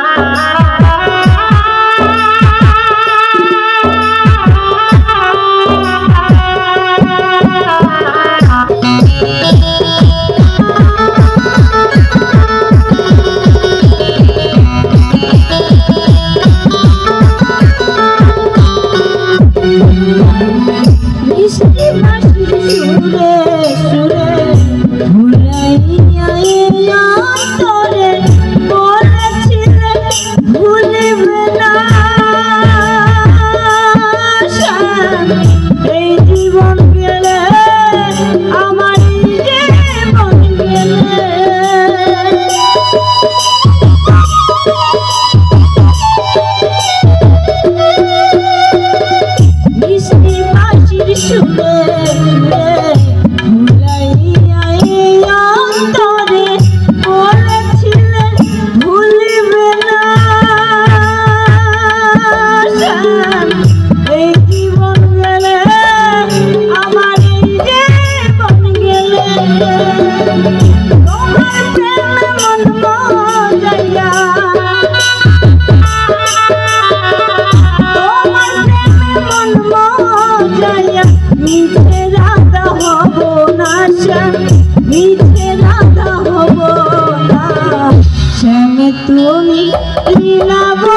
า মিঠে রাধা হব না। শ্যামে তুমি লীলাবো